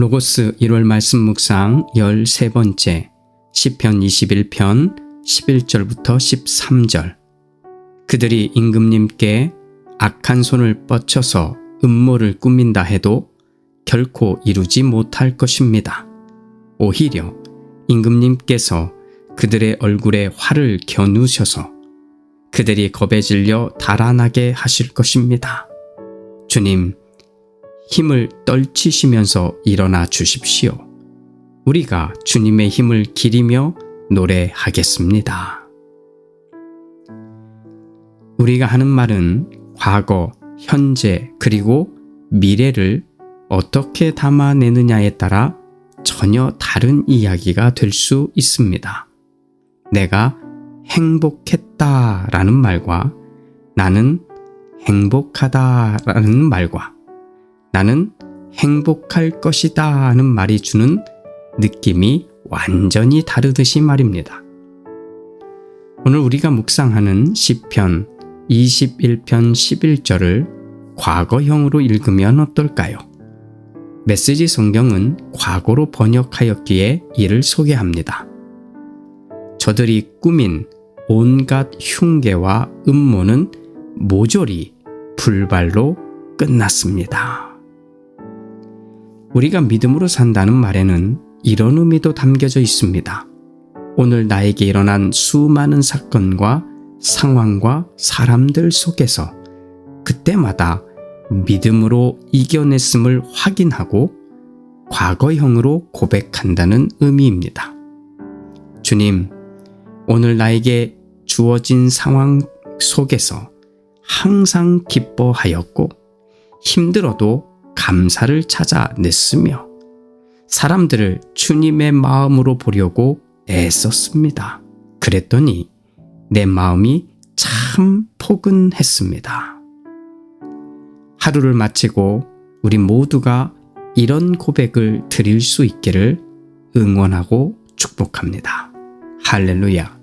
로고스 1월 말씀 묵상 13번째 시편 21편 11절부터 13절 그들이 임금님께 악한 손을 뻗쳐서 음모를 꾸민다 해도 결코 이루지 못할 것입니다. 오히려 임금님께서 그들의 얼굴에 활을 겨누셔서 그들이 겁에 질려 달아나게 하실 것입니다. 주님, 힘을 떨치시면서 일어나 주십시오. 우리가 주님의 힘을 기리며 노래하겠습니다. 우리가 하는 말은 과거, 현재, 그리고 미래를 어떻게 담아내느냐에 따라 전혀 다른 이야기가 될 수 있습니다. 내가 행복했다 라는 말과 나는 행복하다 라는 말과 나는 행복할 것이다 하는 말이 주는 느낌이 완전히 다르듯이 말입니다. 오늘 우리가 묵상하는 시편 21편 11절을 과거형으로 읽으면 어떨까요? 메시지 성경은 과거로 번역하였기에 이를 소개합니다. 저들이 꾸민 온갖 흉계와 음모는 모조리 불발로 끝났습니다. 우리가 믿음으로 산다는 말에는 이런 의미도 담겨져 있습니다. 오늘 나에게 일어난 수많은 사건과 상황과 사람들 속에서 그때마다 믿음으로 이겨냈음을 확인하고 과거형으로 고백한다는 의미입니다. 주님, 오늘 나에게 주어진 상황 속에서 항상 기뻐하였고 힘들어도 감사를 찾아냈으며 사람들을 주님의 마음으로 보려고 애썼습니다. 그랬더니 내 마음이 참 포근했습니다. 하루를 마치고 우리 모두가 이런 고백을 드릴 수 있기를 응원하고 축복합니다. 할렐루야.